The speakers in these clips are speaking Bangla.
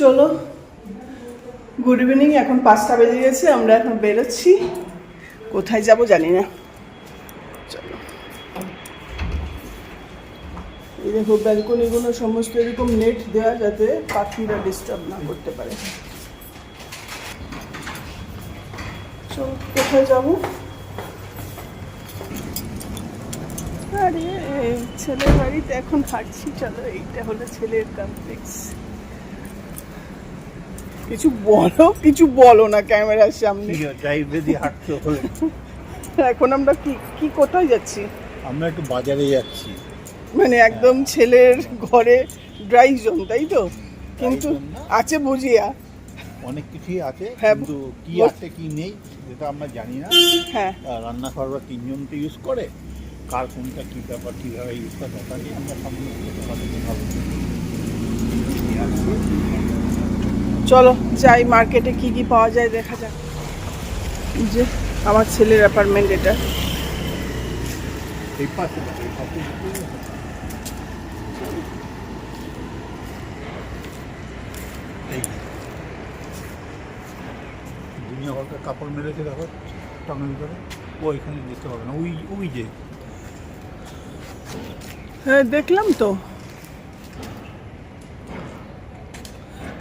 চলো। গুড ইভিনিং এখন পাঁচটা বেজে গেছে, আমরা এখন বেরোচ্ছি। কোথায় যাব জানি না। চলো। এই দেখো ব্যালকনিগুলো সমস্ত এরকম নেট দেওয়া যাতে পাখিরা ডিস্টার্ব না করতে পারে। চলো, কোথায় যাব? আরে, ছেলের বাড়িতে এখন হাঁটছি, চলো, এইটা হলো ছেলের কমপ্লেক্স কিছু বলো কিছু বলো না ক্যামেরার সামনে। ড্রাইভে দিয়ে হাঁটতে হলে এখন আমরা কি কি কোথায় যাচ্ছি? আমরা একটু বাজারে যাচ্ছি। মানে একদম ছেলের ঘরে ড্রাই জোন তাই তো? কিন্তু। আছে বুঝিয়া। অনেক কিছুই আছে হ্যাঁ, কিন্তু কি আছে কি নেই যেটা আমরা জানি না। হ্যাঁ। রান্নাঘর বা তিনজন তো ইউজ করে। কার কোনটা কি ব্যাপার কীভাবে ইউজ করে ব্যাপার নিয়ে আমরা সামনে তোমাদেরকে ভালো চলো যাই মার্কেটে কি কি পাওয়া যায় দেখা যাক। যে আমার ছেলের অ্যাপার্টমেন্ট এটা। কাপড় মেরেছে দেখো ভিতরে ও এখানে যেতে হবে না ওই ওই যে। হ্যাঁ দেখলাম তো।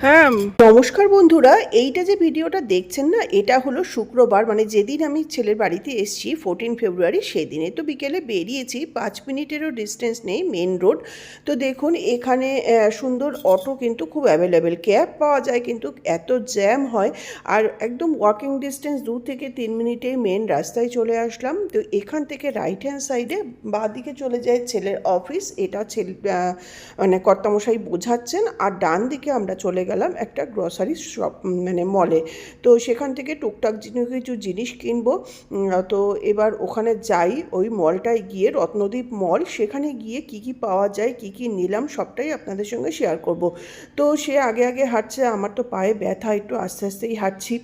হ্যাঁ। নমস্কার বন্ধুরা, এইটা যে ভিডিওটা দেখছেন না, এটা হলো শুক্রবার মানে যেদিন আমি ছেলের বাড়িতে এসেছি ফোরটিন ফেব্রুয়ারি সেদিনে তো বিকেলে বেরিয়েছি, পাঁচ মিনিটেরও ডিস্টেন্স নেই মেন রোড তো দেখুন, এখানে সুন্দর অটো কিন্তু খুব অ্যাভেলেবেল ক্যাব পাওয়া যায় কিন্তু এত জ্যাম হয়। আর একদম ওয়াকিং ডিস্টেন্স দু থেকে তিন মিনিটেই মেন রাস্তায় চলে আসলাম। তো এখান থেকে রাইট হ্যান্ড সাইডে বাঁ দিকে চলে যায় ছেলের অফিস এটা ছেলে মানে কর্তামশাই বোঝাচ্ছেন। আর ডান দিকে আমরা চলে গেলাম একটা গ্রসারি শপ মানে মলে তো সেখান থেকে টুকটাক কিছু জিনিস কিনবো। তো এবার ওখানে যাই, ওই মলটায় গিয়ে রত্নদ্বীপ মল সেখানে গিয়ে কি কি পাওয়া যায়, কি কি নিলাম, সবটাই আপনাদের সঙ্গে শেয়ার করব। তো সে আগে আগে হাঁটছে, আমার তো পায়ে ব্যথা, একটু আস্তে আস্তেই হাঁটছি।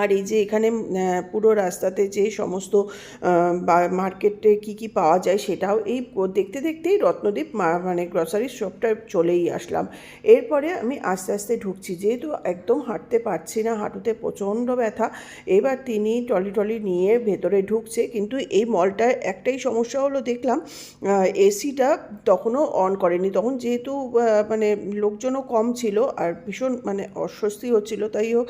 আর এই যে এখানে পুরো রাস্তাতে যে সমস্ত মার্কেটে কি কি পাওয়া যায় সেটাও এই দেখতে দেখতেই রত্নদ্বীপ মানে গ্রসারি শপটা চলেই আসলাম। এরপরে আমি আস্তে আস্তে ঢুকছি, যেহেতু একদম হাঁটতে পারছি না, হাঁটুতে প্রচণ্ড ব্যথা, এবার তিনি টলি টলি নিয়ে ভেতরে ঢুকছে, কিন্তু এই মলটায় একটাই সমস্যা হলো দেখলাম এসিটা তখনও অন করেনি। তখন যেহেতু মানে লোকজনও কম ছিল আর ভীষণ মানে অস্বস্তি হচ্ছিল, তাই হোক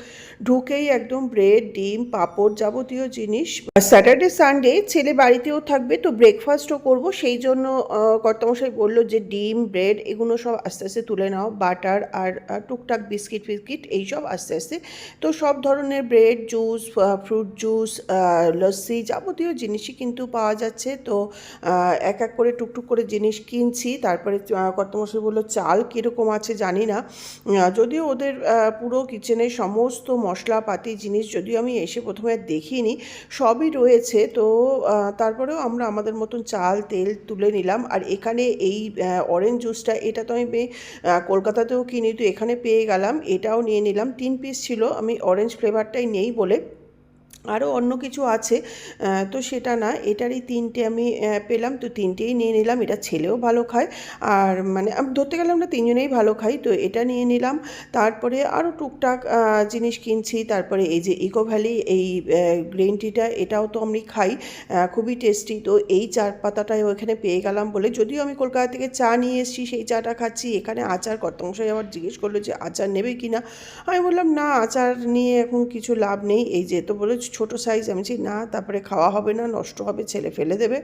ঢুকেই একদম ব্রেড, ডিম, পাঁপড় যাবতীয় জিনিস। স্যাটারডে সানডে ছেলে বাড়িতেও থাকবে, তো ব্রেকফাস্টও করব। সেই জন্য কর্তামশাই বলল যে ডিম, ব্রেড এগুলো সব আস্তে আস্তে তুলে নাও। বাটার আর টুকটাক বিস্কিট, ফিস্কিট এইসব আস্তে আস্তে। তো সব ধরনের bread, juice fruit juice lassi যাবতীয় জিনিসই কিন্তু পাওয়া যাচ্ছে। তো এক এক করে টুকটুক করে জিনিস কিনছি। তারপরে কর্তমশাই বলল, চাল কীরকম আছে জানি না। যদিও ওদের পুরো কিচেনের সমস্ত মশলাপাতি জিনিস যদিও আমি এসে প্রথমে দেখিনি, সবই রয়েছে। তো তারপরেও আমরা আমাদের মতন চাল, তেল তুলে নিলাম। আর এখানে এই অরেঞ্জ জুসটা এটা তো আমি কলকাতাতেও কিনি, তো এখানে পেয়ে গেলাম। এটাও নিয়ে নিলাম। তিন পিস ছিল, আমি অরেঞ্জ ফ্লেভারটাই নেই বলে। আরও অন্য কিছু আছে তো সেটা না, এটারই তিনটে আমি পেলাম, তো তিনটেই নিয়ে নিলাম, এটা ছেলেও ভালো খায়, আর মানে ধরতে গেলে আমরা তিনজনেই ভালো খাই, তো এটা নিয়ে নিলাম, তারপরে আরও টুকটাক জিনিস কিনছি, তারপরে এই যে ইকো ভ্যালি এই গ্রিন টিটা এটাও তো আমি খাই খুবই টেস্টি তো এই চার পাতাটাই ওখানে পেয়ে গেলাম বলে, যদিও আমি কলকাতা থেকে চা নিয়ে এসেছি, সেই চাটা খাচ্ছি, এখানে আচার কর্তমশাই আবার জিজ্ঞেস করল যে আচার নেবে কি না আমি বললাম না, আচার নিয়ে এখন কিছু লাভ নেই, এই যে তো বলে ছোটো সাইজ আমি বলছি না তারপরে খাওয়া হবে না নষ্ট হবে ছেলে ফেলে দেবে।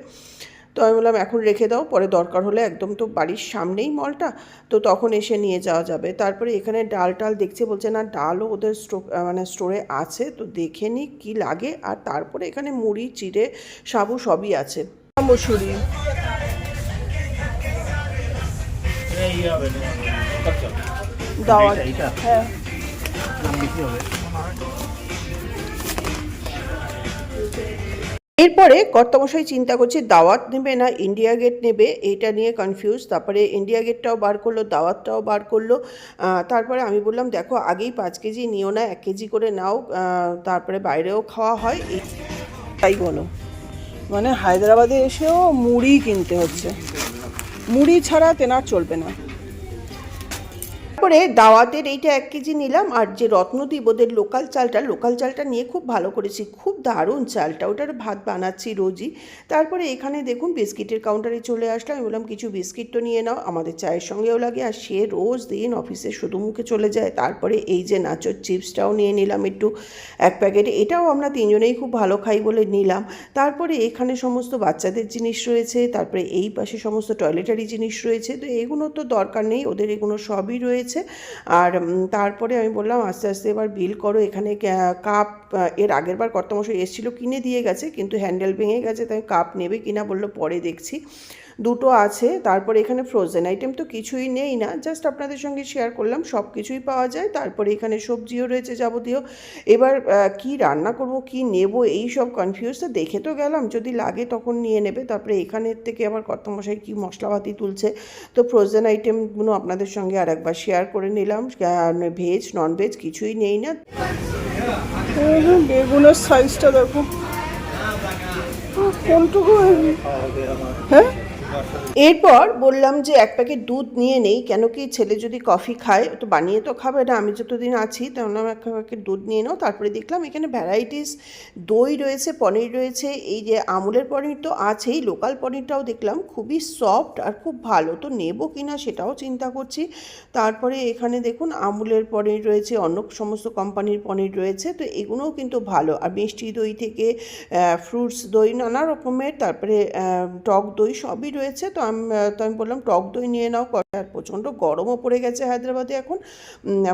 তো আমি বললাম এখন রেখে দাও পরে দরকার হলে একদম তো বাড়ির সামনেই মলটা তো তখন এসে নিয়ে যাওয়া যাবে। তারপরে এখানে ডাল টাল দেখছে বলছে না ডালও ওদের স্টো মানে স্টোরে আছে তো দেখে নি কী লাগে। আর তারপরে এখানে মুড়ি চিড়ে সাবু সবই আছে। মসুরি। এইটা? হ্যাঁ। এরপরে কর্তামশাই চিন্তা করছে, দাওয়াত নেবে না ইন্ডিয়া গেট নেবে এটা নিয়ে কনফিউজ তারপরে ইন্ডিয়া গেটটাও বার করল, দাওয়াতটাও বার করল। তারপরে আমি বললাম, দেখো, আগেই পাঁচ কেজি নিও না, এক কেজি করে নাও তারপরে বাইরেও খাওয়া হয় তাই বলো। মানে হায়দ্রাবাদে এসেও মুড়ি কিনতে হচ্ছে। মুড়ি ছাড়া তেনার চলবে না। তারপরে দাওয়াতের এইটা এক কেজি নিলাম, আর যে রত্নদ্বীপ ওদের লোকাল চালটা লোকাল চালটা নিয়ে খুব ভালো করেছি, খুব দারুণ চালটা, ওটার ভাত বানাচ্ছি রোজই। তারপরে এখানে দেখুন, বিস্কিটের কাউন্টারে চলে আসলাম, আমি বললাম, কিছু বিস্কিট তো নিয়ে নাও। আমাদের চায়ের সঙ্গেও লাগে, আর সে রোজ দিন অফিসে শুধু মুখে চলে যায়। তারপরে এই যে নাচোর চিপসটাও নিয়ে নিলাম একটু, এক প্যাকেটে। এটাও আমরা তিনজনেই খুব ভালো খাই বলে নিলাম। তারপরে এখানে সমস্ত বাচ্চাদের জিনিস রয়েছে, তারপরে এই পাশে সমস্ত টয়লেটারি জিনিস রয়েছে। তো এগুলো তো দরকার নেই, ওদের এগুলো সবই রয়েছে। আর তারপরে আমি বললাম, আস্তে আস্তে এবার বিল করো। এখানে কাপ এর আগের বার কর্তামশাই এসেছিল, কিনে দিয়ে গেছে, কিন্তু হ্যান্ডেল ভেঙে গেছে, তাই কাপ নেবে কিনা বলল, পরে দেখছি। দুটো আছে, তারপরে এখানে ফ্রোজেন আইটেম তো কিছুই নেই না জাস্ট আপনাদের সঙ্গে শেয়ার করলাম, সব কিছুই পাওয়া যায়, তারপরে এখানে সবজিও রয়েছে যাবতীয়। এবার কি রান্না করব, কি নেব, এই সব কনফিউজ তো দেখে তো গেলাম, যদি লাগে তখন নিয়ে নেবে, তারপরে এখানের থেকে আবার কর্তামশাই কি মশলাপাতি তুলছে, তো ফ্রোজেন আইটেমগুলো আপনাদের সঙ্গে আর একবার শেয়ার করে নিলাম ভেজ নন ভেজ কিছুই নেই না। বেগুনের সাইজটা দেখো। কোনটুকু? হ্যাঁ? এরপর বললাম যে এক প্যাকেট দুধ নিয়ে নেই, কেন কি ছেলে যদি কফি খায়, তো বানিয়ে তো খাবে না, আমি যতদিন আছি তেমন এক প্যাকেট দুধ নিয়ে নাও। তারপরে দেখলাম এখানে ভ্যারাইটিস দই রয়েছে, পনির রয়েছে, এই যে আমুলের পনির তো আছেই লোকাল পনিরটাও দেখলাম, খুবই সফট আর খুব ভালো, তো নেব কি না সেটাও চিন্তা করছি। তারপরে এখানে দেখুন, আমুলের পনির রয়েছে, অন্য সমস্ত কোম্পানির পনির রয়েছে, তো এগুলোও কিন্তু ভালো। আর মিষ্টি দই থেকে ফ্রুটস দই নানা রকমের, তারপরে টক দই সবই রয়েছে তো আমি তো আমি বললাম টক দই নিয়ে নাও আর প্রচণ্ড গরমও পড়ে গেছে হায়দ্রাবাদে এখন।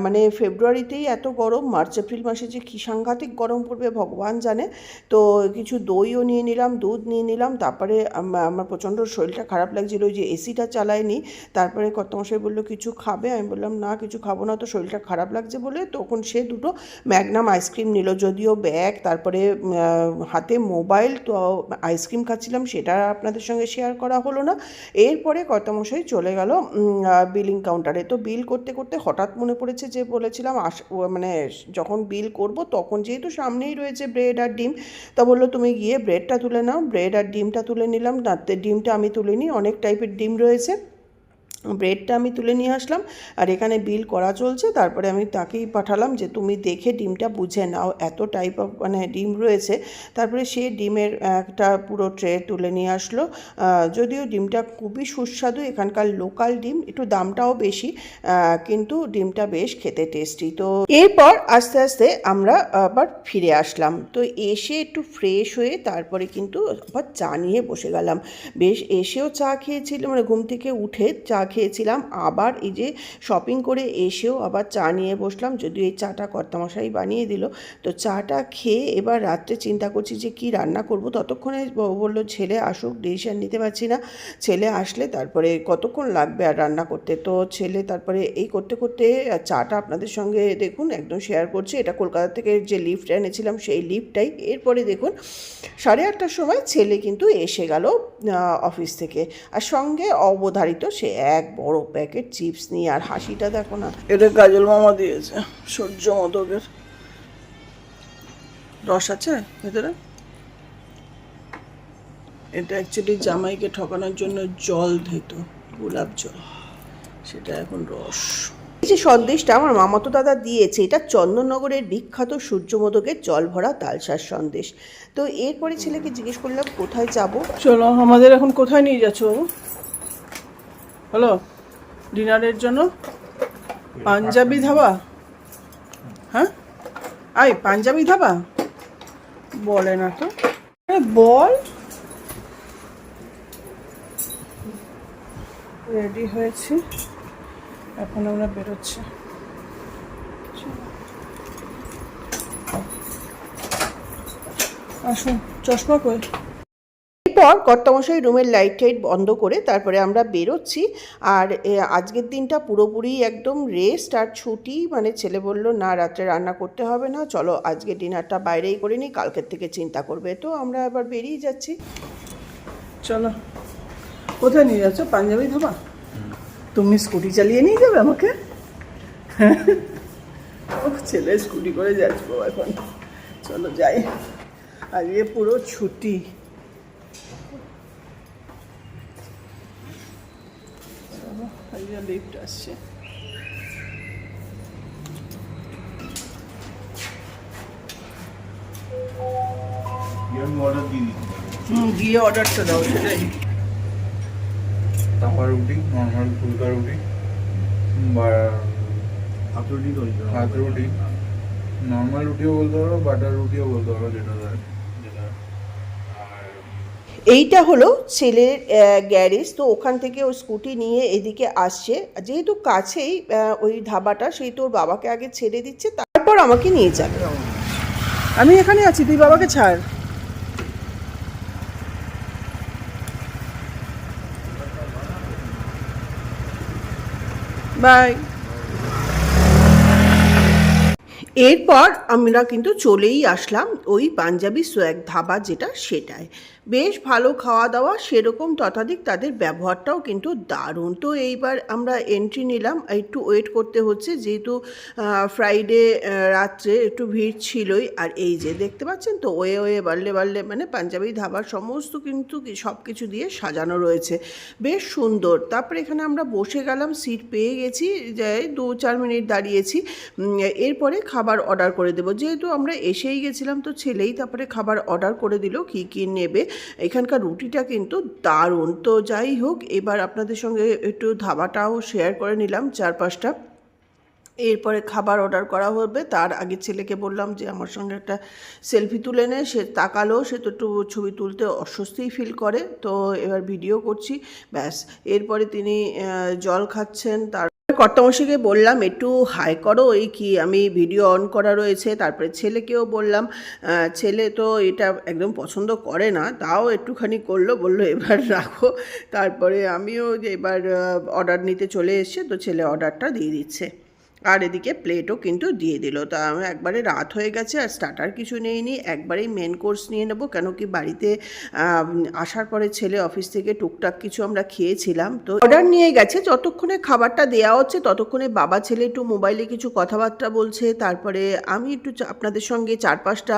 মানে ফেব্রুয়ারিতেই এত গরম, মার্চ, এপ্রিল মাসে যে কী সাংঘাতিক গরম পড়বে ভগবান জানে। তো কিছু দইও নিয়ে নিলাম, দুধ নিয়ে নিলাম, তারপরে আমার প্রচণ্ড শরীরটা খারাপ লাগছিল যে এসিটা চালায়নি। তারপরে কর্তমশাই বলল, কিছু খাবে? আমি বললাম, না, কিছু খাব না, তো শরীরটা খারাপ লাগছে বলে। তখন সে দুটো ম্যাগনাম আইসক্রিম নিল, যদিও ব্যাগ, তারপরে হাতে মোবাইল, তো আইসক্রিম খাচ্ছিলাম, সেটা আপনাদের সঙ্গে শেয়ার করা হলো না। এরপরে কর্তামশাই চলে গেল। বিলিং কাউন্টারে তো বিল করতে করতে হঠাৎ মনে পড়েছে যে বলেছিলাম, আস মানে যখন বিল করব তখন যেহেতু সামনেই রয়েছে ব্রেড আর ডিম, তা বলল তুমি গিয়ে ব্রেডটা তুলে নাও। ব্রেড আর ডিমটা তুলে নিলাম না ডিমটা আমি তুলে নিই অনেক টাইপের ডিম রয়েছে। ব্রেডটা আমি তুলে নিয়ে আসলাম আর এখানে বিল করা চলছে। তারপরে আমি তাকেই পাঠালাম যে, তুমি দেখে ডিমটা বুঝে নাও, এত টাইপ অফ মানে ডিম রয়েছে। তারপরে সে ডিমের একটা পুরো ট্রে তুলে নিয়ে আসলো। যদিও ডিমটা খুবই সুস্বাদু, এখানকার লোকাল ডিম, একটু দামটাও বেশি কিন্তু ডিমটা বেশ খেতে টেস্টি তো এরপর আস্তে আস্তে আমরা আবার ফিরে আসলাম। তো এসে একটু ফ্রেশ হয়ে তারপরে কিন্তু আবার চা নিয়ে বসে গেলাম। বেশ এসেও চা খেয়েছিলাম মানে ঘুম থেকে উঠে চা খেয়েছিলাম। আবার এই যে শপিং করে এসেও আবার চা নিয়ে বসলাম। যদিও এই চাটা কর্তামশাই বানিয়ে দিল। তো চাটা খেয়ে এবার রাত্রে চিন্তা করছি যে কি রান্না করব? ততক্ষণে বলল, ছেলে আসুক ডিসিশান নিতে পারছি না। ছেলে আসলে তারপরে কতক্ষণ লাগবে আর রান্না করতে? তো ছেলে তারপরে এই করতে করতে চাটা আপনাদের সঙ্গে দেখুন, একদম শেয়ার করছি। এটা কলকাতা থেকে যে লিফট এনেছিলাম, সেই লিফটটাই এরপরে দেখুন, সাড়ে আটটার সময় ছেলে কিন্তু এসে গেল অফিস থেকে। আর সঙ্গে অবধারিত সে এক বড় প্যাকেট চিপস নিয়ে আর হাসিটা দেখো না। এটা কাজল মামা দিয়েছে সূর্য মদকের। রস আছে ভেতরে? এটা অ্যাকচুয়ালি জামাইকে ঠকানোর জন্য জল দিত গোলাপ জল। সেটা এখন রস। এই যে সন্দেশটা আমার মামাতো দাদা দিয়েছে এটা চন্দননগরের বিখ্যাত সূর্যমোদকের জল ভরা তালসার সন্দেশ। তো এরপরে ছেলেকে জিজ্ঞেস করলাম কোথায় যাব? চলো আমাদের এখন কোথায় নিয়ে যাচ্ছ বাবু? হ্যালো ডিনারের জন্য পাঞ্জাবি ধাবা? হ্যাঁ? আই, পাঞ্জাবি ধাবা? বলে না তো। বল। রেডি হয়েছি। এখন আমরা বেরোচ্ছি। আসুন, চশমা কই? এরপর কর্তামশাই রুমের লাইট টাইট বন্ধ করে তারপরে আমরা বেরোচ্ছি। আর আজকের দিনটা পুরোপুরি একদম রেস্ট আর ছুটি। মানে ছেলে বলল, না, রাত্রে রান্না করতে হবে না। চলো, আজকে ডিনারটা বাইরেই করে নিই। কালকের থেকে চিন্তা করবে। তো আমরা এবার বেরিয়ে যাচ্ছি। চলো। কোথায় নিয়ে যাচ্ছ? পাঞ্জাবি ধাবা? তুমি স্কুটি চালিয়ে নিয়ে যাবে আমাকে? ছেলে স্কুটি করে যাচ্ছ এখন। চলো, যাই। আজকে পুরো ছুটি। যে লিফট আসছে। হুম গিয়ে অর্ডারটা দাও সেটাই। তাপা রুটি নর্মাল ফুলকা রুটি বা হাত রুটি হাত রুটি নর্মাল রুটিও বলতে পারো বাটার রুটিও বলতে পারো যেটা ধরে। এইটা হলো ছেলের গ্যারেজ। তো ওখান থেকে ও স্কুটি নিয়ে এদিকে আসছে। যেহেতু কাছেই ওই ধাবাটা, সেই তোর বাবাকে আগে ছেড়ে দিচ্ছে, তারপর আমাকে নিয়ে যাবে। আমি এখানে আছি, তুই বাবাকে ছাড়। বাই। এরপর আমরা কিন্তু চলেই আসলাম ওই পাঞ্জাবি সোয়াগ ধাবা যেটা, সেটায়। বেশ ভালো খাওয়া দাওয়া, সেরকম তথাধিক তাদের ব্যবহারটাও কিন্তু দারুণ। তো এইবার আমরা এন্ট্রি নিলাম। একটু ওয়েট করতে হচ্ছে, যেহেতু ফ্রাইডে রাত্রে একটু ভিড় ছিলই। আর এই যে দেখতে পাচ্ছেন তো, ওয়ে ওয়ে বাড়লে বাড়লে মানে পাঞ্জাবি, ধাবার সমস্ত কিন্তু সব কিছু দিয়ে সাজানো রয়েছে। বেশ সুন্দর। তারপরে এখানে আমরা বসে গেলাম সিট পেয়ে গেছি যে দু চার মিনিট দাঁড়িয়েছি। এরপরে খাবার অর্ডার করে দেবো। যেহেতু আমরা এসেই গেছিলাম তো ছেলেই তারপরে খাবার অর্ডার করে দিল, কী কী নেবে। এখানকার রুটিটা কিন্তু দারুণ। তো যাই হোক, এবার আপনাদের সঙ্গে একটু ধাবাটাও শেয়ার করে নিলাম চার পাঁচটা এরপরে খাবার অর্ডার করা হবে। তার আগে ছেলেকে বললাম যে, আমার সঙ্গে একটা সেলফি তুলে নে। সে তাকালো, সে তো একটু ছবি তুলতে অস্বস্তিই ফিল করে। তো এবার ভিডিও করছি। ব্যাস, এরপরে তিনি জল খাচ্ছেন, তার কর্তামশিকে বললাম, একটু হাই করো, এই কি আমি ভিডিও অন করা রয়েছে? তারপরে ছেলেকেও বললাম ছেলে তো এটা একদম পছন্দ করে না, তাও একটুখানি করল, বলল এবার রাখো। তারপরে আমিও যে এবার অর্ডার নিতে চলে এসছে, তো ছেলে অর্ডারটা দিয়ে দিচ্ছে। আর এদিকে প্লেটও কিন্তু দিয়ে দিল। তা আমি একবারে রাত হয়ে গেছে আর স্টার্টার কিছু নেইনি। একবারেই মেন কোর্স নিয়ে নেব। কেন কি বাড়িতে আসার পরে ছেলে অফিস থেকে টুকটাক কিছু আমরা খেয়েছিলাম। তো অর্ডার নিয়ে গেছে। যতক্ষণে খাবারটা দেওয়া হচ্ছে, ততক্ষণে বাবা ছেলে একটু মোবাইলে কিছু কথাবার্তা বলছে। তারপরে আমি একটু আপনাদের সঙ্গে চার পাঁচটা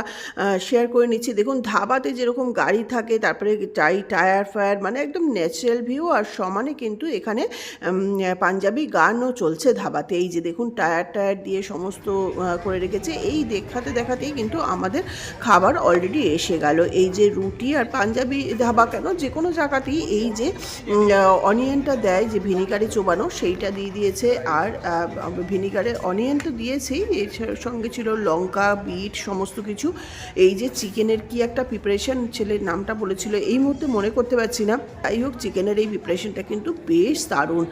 শেয়ার করে নিচ্ছি। দেখুন, ধাবাতে যেরকম গাড়ি থাকে, তারপরে টাই, টায়ার, ফায়ার মানে একদম ন্যাচারাল ভিউ আর সমানে কিন্তু এখানে পাঞ্জাবি গানও চলছে ধাবাতে। এই যে দেখুন টায়ার টায়ার দিয়ে সমস্ত করে রেখেছে। এই দেখাতে দেখাতেই কিন্তু আমাদের খাবার অলরেডি এসে গেল। এই যে রুটি আর পাঞ্জাবি ধাবা কেন? যে কোনো জায়গাতেই এই যে অনিয়নটা দেয় যে ভিনিগারে চোবানো, সেইটা দিয়ে দিয়েছে। আর ভিনিগারে অনিয়ন তো দিয়েছেই, এর সঙ্গে ছিল লঙ্কা, বিট, সমস্ত কিছু। এই যে চিকেনের কি একটা প্রিপারেশন ছেলের নামটা বলেছিল, এই মুহূর্তে মনে করতে পারছি না। যাই হোক, চিকেনের এই প্রিপারেশনটা কিন্তু বেশ দারুণ।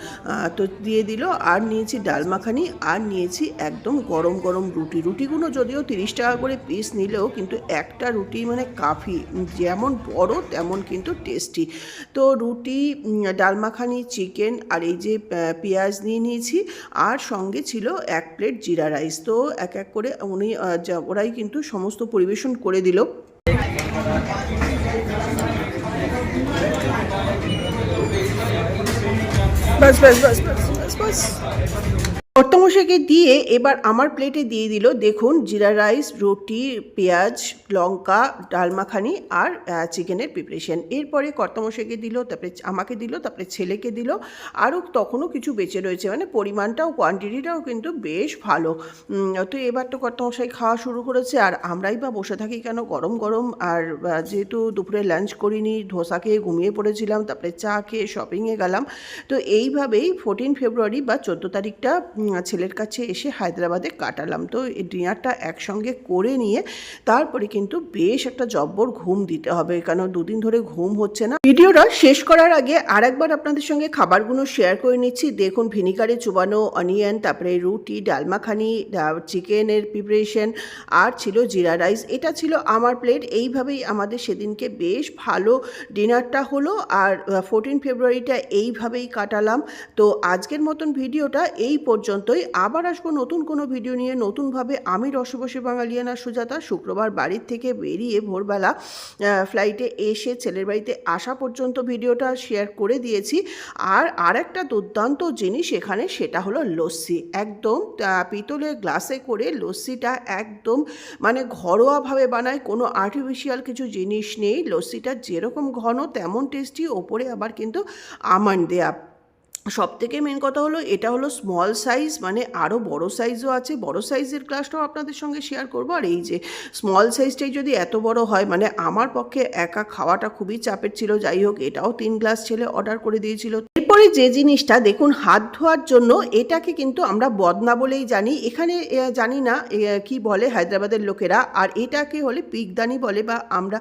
তো দিয়ে দিল। আর নিয়েছি ডাল মাখানি আর নিয়েছি একদম গরম গরম রুটি। রুটিগুলো যদিও তিরিশ টাকা করে পিস নিলেও কিন্তু একটা রুটি মানে কাফি। যেমন বড়, তেমন কিন্তু টেস্টি তো রুটি ডাল মাখানি চিকেন আর এই যে পেঁয়াজ নিয়ে নিয়েছি। আর সঙ্গে ছিল এক প্লেট জিরা রাইস তো এক এক করে উনি ওরাই কিন্তু সমস্ত পরিবেশন করে দিল। বাস বাস বাস বাস বাস বাস। কর্তমশাইকে দিয়ে এবার আমার প্লেটে দিয়ে দিল, দেখুন, জিরা রাইস রুটি, পেঁয়াজ, লঙ্কা, ডাল মাখানি আর চিকেনের প্রিপারেশন এরপরে কর্তমশাইকে দিল, তারপরে আমাকে দিল, তারপরে ছেলেকে দিল, আরও তখনও কিছু বেঁচে রয়েছে। মানে পরিমাণটাও কোয়ান্টিটিটাও কিন্তু বেশ ভালো। তো এবার তো কর্তমশাই খাওয়া শুরু করেছে, আর আমরাই বা বসে থাকি কেন? গরম গরম। আর যেহেতু দুপুরে লাঞ্চ করিনি, ধোসা খেয়ে ঘুমিয়ে পড়েছিলাম, তারপরে চা খেয়ে শপিংয়ে গেলাম। তো এইভাবেই ফোরটিন ফেব্রুয়ারি বা চোদ্দ তারিখটা ছেলের কাছে এসে হায়দ্রাবাদে কাটালাম। তো এই ডিনারটা একসঙ্গে করে নিয়ে তারপরে কিন্তু বেশ একটা জব্বর ঘুম দিতে হবে, কেন দুদিন ধরে ঘুম হচ্ছে না। ভিডিওটা শেষ করার আগে আরেকবার আপনাদের সঙ্গে খাবারগুলো শেয়ার করে নিচ্ছি। দেখুন, ভিনিগারে চুবানো অনিয়ন তারপরে রুটি, ডালমাখানি চিকেনের প্রিপারেশন আর ছিল জিরা রাইস এটা ছিল আমার প্লেট এইভাবেই আমাদের সেদিনকে বেশ ভালো ডিনারটা হলো। আর ফোরটিন ফেব্রুয়ারিটা এইভাবেই কাটালাম। তো আজকের মতন ভিডিওটা এই পর্যন্তই। আবার আসব নতুন কোনো ভিডিও নিয়ে। নতুনভাবে আমি রসবসে বাঙালিয়ানা সুজাতা শুক্রবার বাড়ির থেকে বেরিয়ে ভোরবেলা ফ্লাইটে এসে ছেলের বাড়িতে আসা পর্যন্ত ভিডিওটা শেয়ার করে দিয়েছি। আর আরেকটা দুর্দান্ত জিনিস এখানে, সেটা হলো লস্যি। একদম পিতলের গ্লাসে করে লস্যিটা একদম মানে ঘরোয়াভাবে বানায়, কোনো আর্টিফিশিয়াল কিছু জিনিস নেই। লস্যিটা যেরকম ঘন, তেমন টেস্টি ওপরে আবার কিন্তু আমন্ড দেয়া সব থেকে মেন কথা হলো, এটা হলো স্মল সাইজ মানে আরও বড় সাইজও আছে। বড় সাইজের ক্লাসটাও আপনাদের সঙ্গে শেয়ার করব। আর এই যে স্মল সাইজটাই যদি এত বড় হয় মানে আমার পক্ষে একা খাওয়াটা খুবই চাপের ছিল। যাই হোক, এটাও তিন গ্লাস ছেলে অর্ডার করে দিয়েছিল। এরপরে যে জিনিসটা দেখুন, হাত ধোয়ার জন্য এটাকে কিন্তু আমরা বদনা বলেই জানি। এখানে জানি না কি বলে হায়দ্রাবাদের লোকেরা। আর এটাকে হলে পিকদানি বলে বা আমরা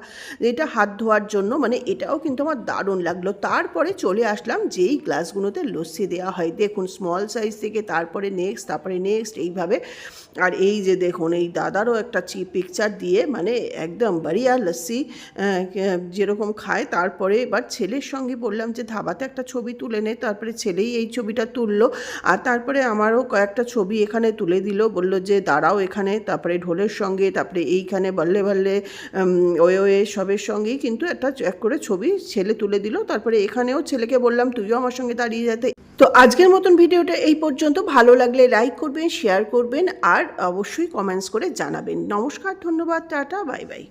এটা হাত ধোয়ার জন্য মানে এটাও কিন্তু আমার দারুণ লাগল। তারপরে চলে আসলাম যেই গ্লাসগুলোতে লস্যি দেওয়া হয়। দেখুন স্মল সাইজ থেকে তারপরে নেক্সট তারপরে নেক্সট এইভাবে। আর এই যে দেখুন, এই দাদারও একটা চি পিকচার দিয়ে মানে একদম বাড়িয়া লস্যি যেরকম খায়। তারপরে এবার ছেলের সঙ্গে বললাম যে, ধাবাতে একটা ছবি তুলে নে তারপরে ছেলেই এই ছবিটা তুললো। আর তারপরে আমারও কয়েকটা ছবি এখানে তুলে দিল, বলল যে, দাঁড়াও এখানে। তারপরে ঢোলের সঙ্গে, তারপরে এইখানে বললে বললে ওয়ে ওয়ে সবের সঙ্গেই কিন্তু একটা এক করে ছবি ছেলে তুলে দিল। তারপরে এখানেও ছেলেকে বললাম, তুইও আমার সঙ্গে দাঁড়িয়ে যেতে। তো আজকের মতন ভিডিওটা এই পর্যন্ত। ভালো লাগলে লাইক করবেন, শেয়ার করবেন, আর অবশ্যই কমেন্টস করে জানাবেন। নমস্কার, ধন্যবাদ, টাটা, বাই বাই।